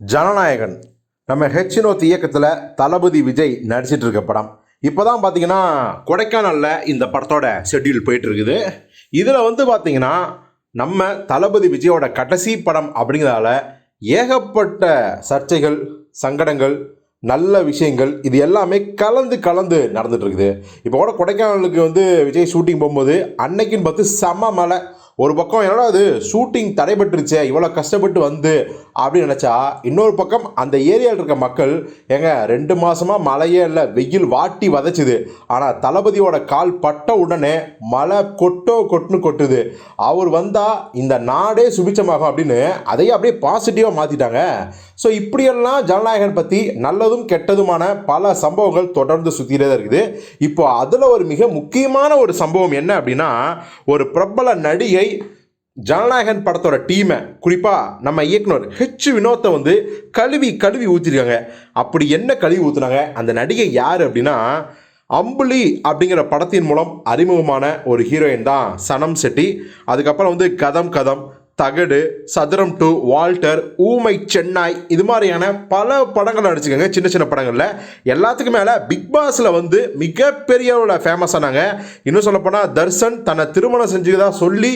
ஜனநாயகன். நம்ம ஹெச் வினோத் இயக்கத்தில் தளபதி விஜய் நடிச்சிட்டு இருக்க படம். இப்போ தான் பார்த்தீங்கன்னா கொடைக்கானலில் இந்த படத்தோட ஷெட்யூல் போயிட்டுருக்குது இதில் வந்து பார்த்தீங்கன்னா நம்ம தளபதி விஜயோட கடைசி படம் அப்படிங்கிறதால ஏகப்பட்ட சர்ச்சைகள் சங்கடங்கள் நல்ல விஷயங்கள் இது எல்லாமே கலந்து கலந்து நடந்துகிட்ருக்குது இப்போ கூட கொடைக்கானலுக்கு வந்து விஜய் ஷூட்டிங் போகும்போது அன்னைக்குன்னு பார்த்து செம்ம மழை. ஒரு பக்கம் என்னடா அது ஷூட்டிங் தடைபட்டுருச்சே இவ்வளோ கஷ்டப்பட்டு வந்து அப்படின்னு நினச்சா இன்னொரு பக்கம் அந்த ஏரியாவில் இருக்க மக்கள் ஏங்க ரெண்டு மாதமாக மழையே இல்லை வெயில் வாட்டி வதச்சுது. ஆனால் தளபதியோட கால் பட்ட உடனே மழை கொட்டோ கொட்டுன்னு கொட்டுது. அவர் வந்தால் இந்த நாடே சுபிச்சமாகும் அப்படின்னு அதையே அப்படியே பாசிட்டிவாக மாற்றிட்டாங்க ஸோ இப்படியெல்லாம் ஜனநாயகன் பற்றி நல்லதும் கெட்டதுமான பல சம்பவங்கள் தொடர்ந்து சுற்றிட்டே தான் இருக்குது. இப்போ அதில் ஒரு மிக முக்கியமான ஒரு சம்பவம் என்ன அப்படின்னா ஒரு பிரபல நடிகை ஜனநாயகன் படத்தோட டீமை குறிப்பாக நம்ம இயக்குனர் ஹெச் வினோத்தை வந்து கழுவி கழுவி ஊற்றிருக்காங்க அப்படி என்ன கழுவி ஊற்றுனாங்க அந்த நடிகை யார் அப்படின்னா அம்புலி அப்படிங்கிற படத்தின் மூலம் அறிமுகமான ஒரு ஹீரோயின் தான் சனம் செட்டி. அதுக்கப்புறம் வந்து கதம் கதம் தகடு சதுரம் டூ வால்டர் ஊமை சென்னாய் இது மாதிரியான பல படங்கள் நடிச்சுக்கோங்க சின்ன சின்ன படங்களில். எல்லாத்துக்கும் மேலே பிக் பாஸில் வந்து மிகப்பெரிய ஃபேமஸ் ஆனாங்க. இன்னும் சொல்லப்போனால் தர்ஷன் தன்னை திருமணம் செஞ்சுதான் சொல்லி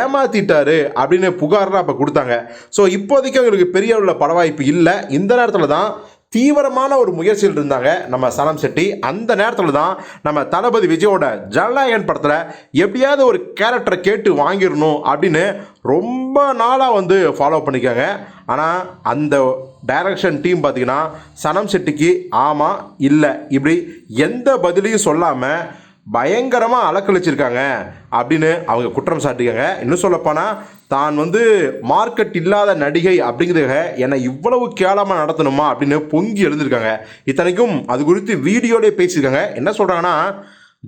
ஏமாத்திட்டாரு அப்படின்னு புகார்லாம் அப்போ கொடுத்தாங்க. ஸோ இப்போதைக்கு அவங்களுக்கு பெரிய அளவில் பட வாய்ப்பு இல்லை. இந்த நேரத்தில் தான் தீவிரமான ஒரு முயற்சியில் இருந்தாங்க நம்ம சனம் செட்டி. அந்த நேரத்தில் தான் நம்ம தளபதி விஜயோட ஜனநாயகன் படத்தில் எப்படியாவது ஒரு கேரக்டரை கேட்டு வாங்கிடணும் அப்படின்னு ரொம்ப நாளாக வந்து ஃபாலோ பண்ணிக்காங்க ஆனால் அந்த டைரக்ஷன் டீம் பார்த்தீங்கன்னா சனம் செட்டிக்கு ஆமாம் இல்லை இப்படி எந்த பதிலையும் சொல்லாமல் பயங்கரமாக அலக்கழிச்சிருக்காங்க அப்படின்னு அவங்க குற்றம் சாட்டுக்காங்க. இன்னும் சொல்லப்போனால் தான் வந்து மார்க்கெட் இல்லாத நடிகை அப்படிங்கிறத என்னை இவ்வளவு கேவலமாக நடத்தணுமா அப்படின்னு பொங்கி எழுந்திருக்காங்க. இத்தனைக்கும் அது குறித்து வீடியோலேயே பேசியிருக்காங்க. என்ன சொல்கிறாங்கன்னா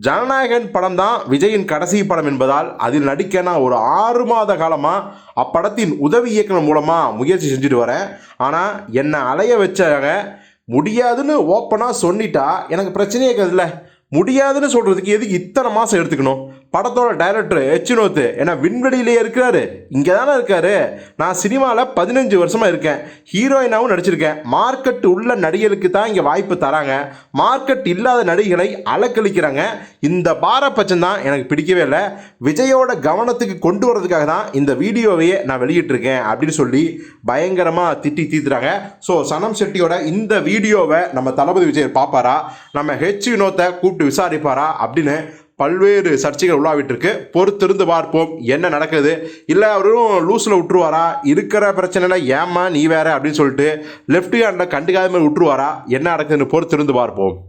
ஜனநாயகன் படம் தான் விஜயின் கடைசி படம் என்பதால் அதில் நடிக்க நான் ஒரு ஆறு மாத காலமாக அப்படத்தின் உதவி இயக்குனர் மூலமாக முயற்சி செஞ்சுட்டு வரேன். ஆனால் என்னை அலைய வச்சாங்க. முடியாதுன்னு ஓப்பனாக சொல்லிட்டா எனக்கு பிரச்சனையே இருக்காதுல்ல. முடியாதுன்னு சொல்கிறதுக்கு எதுக்கு இத்தனை மாதம் எடுத்துக்கணும்? படத்தோட டைரக்டர் எச்சினோத்து ஏன்னா விண்வெளியிலேயே இருக்கிறாரு. இங்கே தானே இருக்காரு. நான் சினிமாவில் பதினஞ்சு வருஷமாக இருக்கேன். ஹீரோயினாகவும் நடிச்சிருக்கேன். மார்க்கெட் உள்ள நடிகருக்கு தான் இங்கே வாய்ப்பு தராங்க. மார்க்கெட் இல்லாத நடிகளை அலக்களிக்கிறாங்க இந்த பாரபட்சம் தான் எனக்கு பிடிக்கவே இல்லை. விஜயோட கவனத்துக்கு கொண்டு வரதுக்காக தான் இந்த வீடியோவையே நான் வெளியிட்டிருக்கேன் அப்படின்னு சொல்லி பயங்கரமாக திட்டி தீத்துறாங்க. ஸோ சனம் செட்டியோட இந்த வீடியோவை நம்ம தளபதி விஜய் பார்ப்பாரா? நம்ம ஹெச் வினோத்தை கூப்பிட்டு விசாரிப்பாரா? அப்படின்னு பல்வேறு சர்ச்சைகள் உள்ளாவிட்டிருக்கு. இருக்கு பொறுத்திருந்து பார்ப்போம் என்ன நடக்குது. இல்லை அவரும் லூஸில் விட்டுருவாரா? இருக்கிற பிரச்சனையில் ஏமா நீ வேற? அப்படின்னு சொல்லிட்டு லெஃப்ட் ஹேண்டில் கண்டுக்காத மாதிரி விட்டுருவாரா? என்ன நடக்குதுன்னு பொறுத்திருந்து பார்ப்போம்.